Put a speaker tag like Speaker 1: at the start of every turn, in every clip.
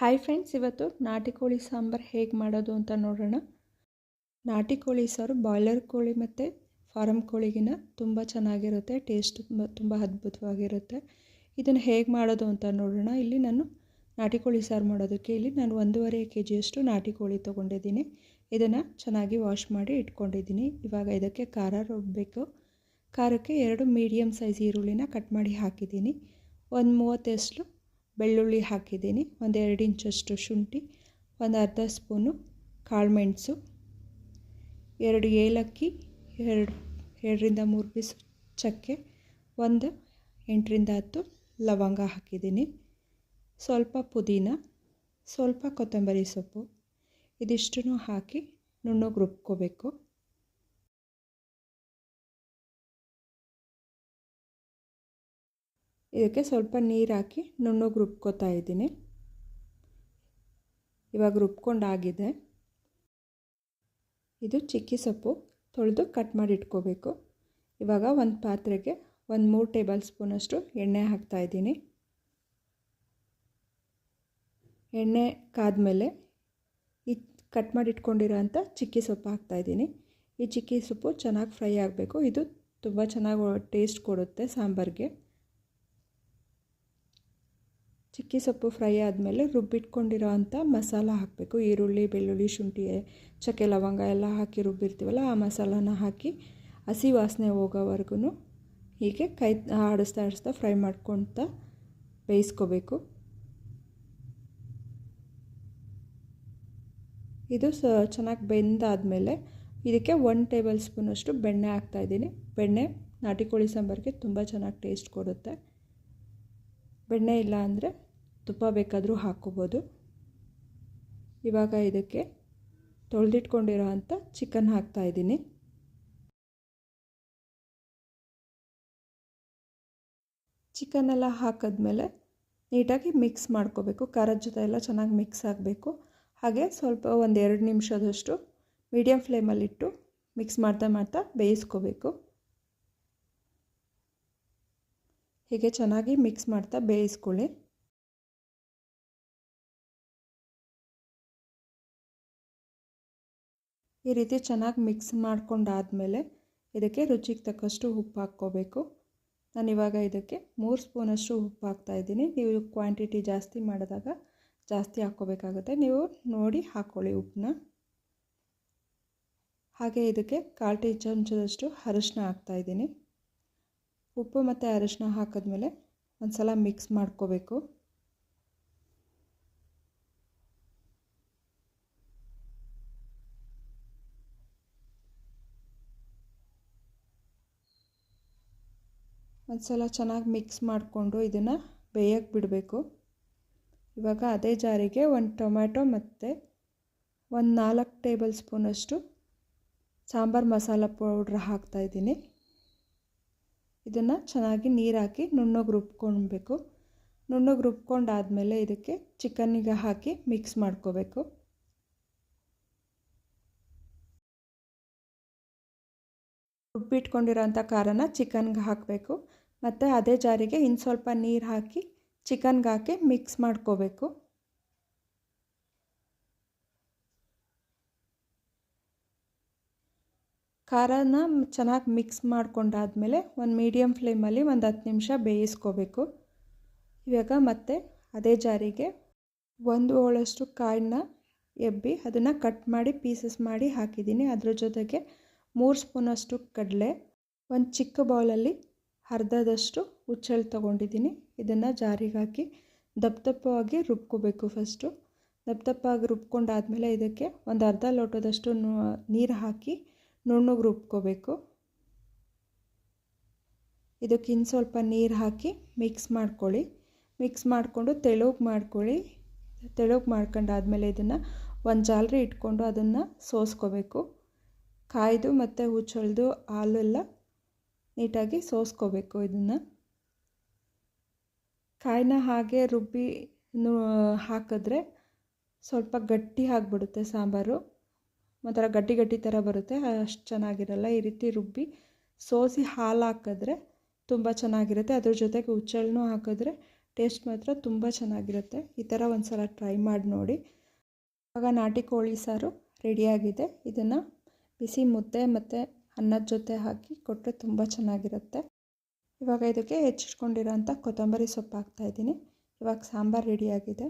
Speaker 1: Hi friends ಇವತ್ತು ನಾಟಿ ಕೋಳಿ ಸಾಂಬಾರು ಹೇಗೆ ಮಾಡೋದು ಅಂತ ನೋಡೋಣ. ನಾಟಿ ಕೋಳಿ ಸಾರು ಬಾಯ್ಲರ್ ಕೋಳಿ ಮತ್ತು ಫಾರಮ್ ಕೋಳಿಗಿನ ತುಂಬ ಚೆನ್ನಾಗಿರುತ್ತೆ ಟೇಸ್ಟ್ ತುಂಬ ತುಂಬ ಅದ್ಭುತವಾಗಿರುತ್ತೆ. ಇದನ್ನು ಹೇಗೆ ಮಾಡೋದು ಅಂತ ನೋಡೋಣ. ಇಲ್ಲಿ ನಾನು ನಾಟಿ ಕೋಳಿ ಸಾರು ಮಾಡೋದಕ್ಕೆ ಇಲ್ಲಿ ನಾನು ಒಂದೂವರೆ ಕೆ ಜಿಯಷ್ಟು ನಾಟಿ ಕೋಳಿ ತೊಗೊಂಡಿದ್ದೀನಿ. ಇದನ್ನು ಚೆನ್ನಾಗಿ ವಾಶ್ ಮಾಡಿ ಇಟ್ಕೊಂಡಿದ್ದೀನಿ. ಇವಾಗ ಇದಕ್ಕೆ ಖಾರ ರುಬ್ಬಬೇಕು ಖಾರಕ್ಕೆ ಎರಡು ಮೀಡಿಯಮ್ ಸೈಜ್ ಈರುಳ್ಳಿನ ಕಟ್ ಮಾಡಿ ಹಾಕಿದ್ದೀನಿ. ಒಂದು ಮೂವತ್ತಷ್ಟು ಬೆಳ್ಳುಳ್ಳಿ ಹಾಕಿದ್ದೀನಿ. ಒಂದು ಎರಡು ಇಂಚಷ್ಟು ಶುಂಠಿ, ಒಂದು ಅರ್ಧ ಸ್ಪೂನು ಕಾಳುಮೆಣಸು ಎರಡು ಏಲಕ್ಕಿ, ಎರಡು, ಎರಡರಿಂದ ಮೂರು ಪೀಸ್ ಚಕ್ಕೆ, ಒಂದು ಎಂಟರಿಂದ ಹತ್ತು ಲವಂಗ ಹಾಕಿದ್ದೀನಿ. ಸ್ವಲ್ಪ ಪುದೀನ, ಸ್ವಲ್ಪ ಕೊತ್ತಂಬರಿ ಸೊಪ್ಪು, ಇದಿಷ್ಟನ್ನು ಹಾಕಿ ನುಣ್ಣಗೆ ರುಬ್ಕೋಬೇಕು. ಇದಕ್ಕೆ ಸ್ವಲ್ಪ ನೀರು ಹಾಕಿ ನುಣ್ಣಗೆ ರುಬ್ಕೋತಾ ಇದ್ದೀನಿ. ಇವಾಗ ರುಬ್ಕೊಂಡಾಗಿದೆ. ಇದು ಚಿಕ್ಕಿ ಸೊಪ್ಪು, ತೊಳೆದು ಕಟ್ ಮಾಡಿ ಇಟ್ಕೋಬೇಕು. ಇವಾಗ ಒಂದು ಪಾತ್ರೆಗೆ ಒಂದು ಮೂರು ಟೇಬಲ್ ಸ್ಪೂನಷ್ಟು ಎಣ್ಣೆ ಹಾಕ್ತಾಯಿದ್ದೀನಿ ಎಣ್ಣೆ ಕಾದ್ಮೇಲೆ ಈ ಕಟ್ ಮಾಡಿ ಇಟ್ಕೊಂಡಿರೋ ಅಂಥ ಚಿಕ್ಕಿ ಸೊಪ್ಪು ಹಾಕ್ತಾಯಿದ್ದೀನಿ ಈ ಚಿಕ್ಕಿ ಸೊಪ್ಪು ಚೆನ್ನಾಗಿ ಫ್ರೈ ಆಗಬೇಕು. ಇದು ತುಂಬ ಚೆನ್ನಾಗಿ ಟೇಸ್ಟ್ ಕೊಡುತ್ತೆ ಸಾಂಬಾರಿಗೆ. ಚಿಕ್ಕಿ ಸೊಪ್ಪು ಫ್ರೈ ಆದಮೇಲೆ ರುಬ್ಬಿಟ್ಕೊಂಡಿರೋ ಅಂಥ ಮಸಾಲ ಹಾಕಬೇಕು. ಈರುಳ್ಳಿ, ಬೆಳ್ಳುಳ್ಳಿ, ಶುಂಠಿ, ಚಕ್ಕೆ ಲವಂಗ ಎಲ್ಲ ಹಾಕಿ ರುಬ್ಬಿರ್ತೀವಲ್ಲ, ಆ ಮಸಾಲಾನ ಹಾಕಿ ಹಸಿ ವಾಸನೆ ಹೋಗೋವರೆಗೂ ಹೀಗೆ ಕೈ ಆಡಿಸ್ತಾ ಆಡಿಸ್ತಾ ಫ್ರೈ ಮಾಡ್ಕೊತ ಬೇಯಿಸ್ಕೋಬೇಕು. ಇದು ಸ ಚೆನ್ನಾಗಿ ಬೆಂದಾದಮೇಲೆ ಇದಕ್ಕೆ ಒನ್ ಟೇಬಲ್ ಸ್ಪೂನಷ್ಟು ಬೆಣ್ಣೆ ಹಾಕ್ತಾಯಿದ್ದೀನಿ ಬೆಣ್ಣೆ, ನಾಟಿ ಕೋಳಿ ಸಾಂಬಾರಿಗೆ ತುಂಬ ಚೆನ್ನಾಗಿ ಟೇಸ್ಟ್ ಕೊಡುತ್ತೆ. ಬೆಣ್ಣೆ ಇಲ್ಲ ಅಂದರೆ ತುಪ್ಪ ಬೇಕಾದರೂ ಹಾಕ್ಕೋಬೋದು. ಇವಾಗ ಇದಕ್ಕೆ ತೊಳೆದಿಟ್ಕೊಂಡಿರೋ ಅಂಥ ಚಿಕನ್ ಹಾಕ್ತಾಯಿದ್ದೀನಿ ಚಿಕನ್ನೆಲ್ಲ ಹಾಕಿದ್ಮೇಲೆ ನೀಟಾಗಿ ಮಿಕ್ಸ್ ಮಾಡ್ಕೋಬೇಕು. ಖಾರದ ಜೊತೆ ಎಲ್ಲ ಚೆನ್ನಾಗಿ ಮಿಕ್ಸ್ ಆಗಬೇಕು. ಹಾಗೆ ಸ್ವಲ್ಪ ಒಂದು ಎರಡು ನಿಮಿಷದಷ್ಟು ಮೀಡಿಯಮ್ ಫ್ಲೇಮಲ್ಲಿಟ್ಟು ಮಿಕ್ಸ್ ಮಾಡ್ತಾ ಮಾಡ್ತಾ ಬೇಯಿಸ್ಕೋಬೇಕು. ಹೀಗೆ ಚೆನ್ನಾಗಿ ಮಿಕ್ಸ್ ಮಾಡ್ತಾ ಬೇಯಿಸ್ಕೊಳ್ಳಿ. ಈ ರೀತಿ ಚೆನ್ನಾಗಿ ಮಿಕ್ಸ್ ಮಾಡ್ಕೊಂಡಾದಮೇಲೆ ಇದಕ್ಕೆ ರುಚಿಗೆ ತಕ್ಕಷ್ಟು ಉಪ್ಪು ಹಾಕ್ಕೋಬೇಕು. ನಾನಿವಾಗ ಇದಕ್ಕೆ ಮೂರು ಸ್ಪೂನಷ್ಟು ಉಪ್ಪು ಹಾಕ್ತಾಯಿದ್ದೀನಿ ನೀವು ಕ್ವಾಂಟಿಟಿ ಜಾಸ್ತಿ ಮಾಡಿದಾಗ ಜಾಸ್ತಿ ಹಾಕ್ಕೋಬೇಕಾಗುತ್ತೆ. ನೀವು ನೋಡಿ ಹಾಕ್ಕೊಳ್ಳಿ ಉಪ್ಪನ್ನ. ಹಾಗೆ ಇದಕ್ಕೆ ಕಾಲು ಟೀ ಚಮಚದಷ್ಟು ಅರಶಿನ ಹಾಕ್ತಾಯಿದ್ದೀನಿ ಉಪ್ಪು ಮತ್ತು ಅರಿಶಿನ ಹಾಕಿದ್ಮೇಲೆ ಒಂದು ಸಲ ಮಿಕ್ಸ್ ಮಾಡ್ಕೋಬೇಕು. ಒಂದು ಸಲ ಚೆನ್ನಾಗಿ ಮಿಕ್ಸ್ ಮಾಡಿಕೊಂಡು ಇದನ್ನು ಬೇಯಕ್ಕೆ ಬಿಡಬೇಕು. ಇವಾಗ ಅದೇ ಜಾರಿಗೆ ಒಂದು ಟೊಮ್ಯಾಟೊ ಮತ್ತು ಒಂದು ನಾಲ್ಕು ಟೇಬಲ್ ಸ್ಪೂನಷ್ಟು ಸಾಂಬಾರು ಮಸಾಲ ಪೌಡ್ರ್ ಹಾಕ್ತಾಯಿದ್ದೀನಿ ಇದನ್ನು ಚೆನ್ನಾಗಿ ನೀರು ಹಾಕಿ ನುಣ್ಣಗೆ ರುಬ್ಕೊಳ್ಬೇಕು. ನುಣ್ಣಗೆ ರುಬ್ಕೊಂಡಾದಮೇಲೆ ಇದಕ್ಕೆ ಚಿಕನ್ನಿಗೆ ಹಾಕಿ ಮಿಕ್ಸ್ ಮಾಡ್ಕೋಬೇಕು. ರುಬ್ಬಿಟ್ಕೊಂಡಿರೋಂಥ ಖಾರನ ಚಿಕನ್ಗೆ ಹಾಕಬೇಕು. ಮತ್ತು ಅದೇ ಜಾರಿಗೆ ಇನ್ನು ಸ್ವಲ್ಪ ನೀರು ಹಾಕಿ ಚಿಕನ್ಗೆ ಹಾಕಿ ಮಿಕ್ಸ್ ಮಾಡ್ಕೋಬೇಕು. ಖಾರನ ಚೆನ್ನಾಗಿ ಮಿಕ್ಸ್ ಮಾಡ್ಕೊಂಡಾದಮೇಲೆ ಒಂದು ಮೀಡಿಯಮ್ ಫ್ಲೇಮಲ್ಲಿ ಒಂದು ಹತ್ತು ನಿಮಿಷ ಬೇಯಿಸ್ಕೋಬೇಕು. ಇವಾಗ ಮತ್ತೆ ಅದೇ ಜಾರಿಗೆ ಒಂದು ಹೋಳಷ್ಟು ಕಾಳನ್ನ ಎಬ್ಬಿ ಅದನ್ನು ಕಟ್ ಮಾಡಿ ಪೀಸಸ್ ಮಾಡಿ ಹಾಕಿದ್ದೀನಿ. ಅದ್ರ ಜೊತೆಗೆ ಮೂರು ಸ್ಪೂನಷ್ಟು ಕಡಲೆ, ಒಂದು ಚಿಕ್ಕ ಬೌಲಲ್ಲಿ ಅರ್ಧದಷ್ಟು ಹುಚ್ಚೆಳ್ಳು ತೊಗೊಂಡಿದ್ದೀನಿ. ಇದನ್ನು ಜಾರಿಗೆ ಹಾಕಿ ದಪ್ಪ ದಪ್ಪವಾಗಿ ರುಬ್ಕೋಬೇಕು ಫಸ್ಟು ದಪ್ಪ ದಪ್ಪಾಗಿ ರುಬ್ಕೊಂಡಾದಮೇಲೆ ಇದಕ್ಕೆ ಒಂದು ಅರ್ಧ ಲೋಟದಷ್ಟು ನೀರು ಹಾಕಿ ನುಣ್ಣಗೆ ರುಬ್ಕೋಬೇಕು. ಇದಕ್ಕೆ ಇನ್ನು ಸ್ವಲ್ಪ ನೀರು ಹಾಕಿ ಮಿಕ್ಸ್ ಮಾಡ್ಕೊಳ್ಳಿ. ಮಿಕ್ಸ್ ಮಾಡಿಕೊಂಡು ತೆಳುಗೆ ಮಾಡ್ಕೊಳ್ಳಿ. ತೆಳುಗೆ ಮಾಡ್ಕೊಂಡಾದ್ಮೇಲೆ ಇದನ್ನು ಒಂದು ಜಾಲರಿ ಇಟ್ಕೊಂಡು ಅದನ್ನು ಸೋಸ್ಕೋಬೇಕು. ಕಾಯ್ದು ಮತ್ತು ಹುಚ್ಚೊಳ್ದು ಹಾಲೆಲ್ಲ ನೀಟಾಗಿ ಸೋಸ್ಕೋಬೇಕು ಇದನ್ನು. ಕಾಯಿನ ಹಾಗೆ ರುಬ್ಬಿ ಹಾಕಿದ್ರೆ ಸ್ವಲ್ಪ ಗಟ್ಟಿ ಆಗಿಬಿಡುತ್ತೆ ಸಾಂಬಾರು. ಒಂಥರ ಗಟ್ಟಿ ಗಟ್ಟಿ ಥರ ಬರುತ್ತೆ, ಅಷ್ಟು ಚೆನ್ನಾಗಿರಲ್ಲ. ಈ ರೀತಿ ರುಬ್ಬಿ ಸೋಸಿ ಹಾಲು ಹಾಕಿದ್ರೆ ತುಂಬ ಚೆನ್ನಾಗಿರುತ್ತೆ. ಅದ್ರ ಜೊತೆಗೆ ಹುಚ್ಚೆಳ್ಳನ್ನು ಹಾಕಿದ್ರೆ ಟೇಸ್ಟ್ ಮಾತ್ರ ತುಂಬ ಚೆನ್ನಾಗಿರುತ್ತೆ. ಈ ಥರ ಒಂದು ಸಲ ಟ್ರೈ ಮಾಡಿ ನೋಡಿ. ಇವಾಗ ನಾಟಿ ಕೋಳಿ ಸಾರು ರೆಡಿಯಾಗಿದೆ ಇದನ್ನು ಬಿಸಿ ಮುದ್ದೆ ಮತ್ತು ಅನ್ನದ ಜೊತೆ ಹಾಕಿ ಕೊಟ್ಟರೆ ತುಂಬ ಚೆನ್ನಾಗಿರುತ್ತೆ. ಇವಾಗ ಇದಕ್ಕೆ ಹೆಚ್ಚಿಟ್ಕೊಂಡಿರೋಂಥ ಕೊತ್ತಂಬರಿ ಸೊಪ್ಪು ಹಾಕ್ತಾಯಿದ್ದೀನಿ ಇವಾಗ ಸಾಂಬಾರು ರೆಡಿಯಾಗಿದೆ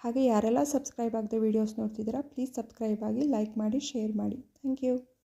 Speaker 1: ಹಾಗೆ ಯಾರೆಲ್ಲ ಸಬ್ಸ್ಕ್ರೈಬ್ ಆಗದೆ ವೀಡಿಯೋಸ್ ನೋಡ್ತಿದ್ದೀರಾ ಪ್ಲೀಸ್ ಸಬ್ಸ್ಕ್ರೈಬ್ ಆಗಿ ಲೈಕ್ ಮಾಡಿ ಶೇರ್ ಮಾಡಿ. Thank you